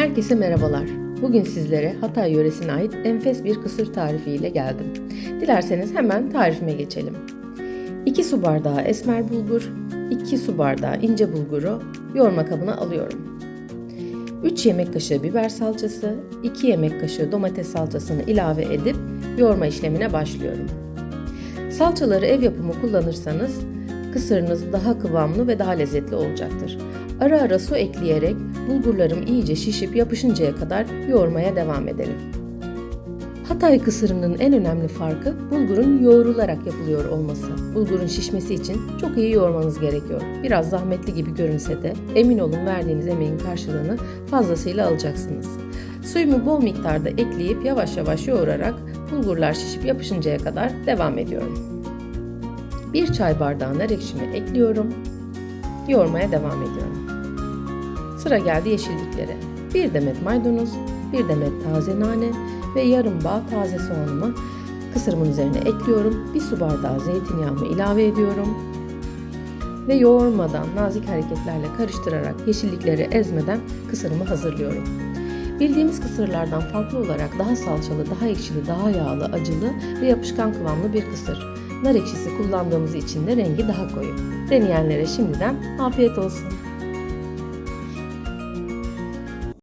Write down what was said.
Herkese merhabalar. Bugün sizlere Hatay yöresine ait enfes bir kısır tarifiyle geldim. Dilerseniz hemen tarifime geçelim. 2 su bardağı esmer bulgur, 2 su bardağı ince bulguru yoğurma kabına alıyorum. 3 yemek kaşığı biber salçası, 2 yemek kaşığı domates salçasını ilave edip yoğurma işlemine başlıyorum. Salçaları ev yapımı kullanırsanız kısırınız daha kıvamlı ve daha lezzetli olacaktır. Ara ara su ekleyerek bulgurlarım iyice şişip yapışıncaya kadar yoğurmaya devam edelim. Hatay kısırının en önemli farkı bulgurun yoğrularak yapılıyor olması. Bulgurun şişmesi için çok iyi yoğurmanız gerekiyor. Biraz zahmetli gibi görünse de emin olun verdiğiniz emeğin karşılığını fazlasıyla alacaksınız. Suyumu bol miktarda ekleyip yavaş yavaş yoğurarak bulgurlar şişip yapışıncaya kadar devam ediyorum. Bir çay bardağı nar ekşimi ekliyorum. Yoğurmaya devam ediyorum. Sıra geldi yeşilliklere. Bir demet maydanoz, bir demet taze nane ve yarım bağ taze soğanımı kısırımın üzerine ekliyorum. Bir su bardağı zeytinyağımı ilave ediyorum. Ve yoğurmadan nazik hareketlerle karıştırarak yeşillikleri ezmeden kısırımı hazırlıyorum. Bildiğimiz kısırlardan farklı olarak daha salçalı, daha ekşili, daha yağlı, acılı ve yapışkan kıvamlı bir kısır. Nar ekşisi kullandığımız için de rengi daha koyu. Deneyenlere şimdiden afiyet olsun.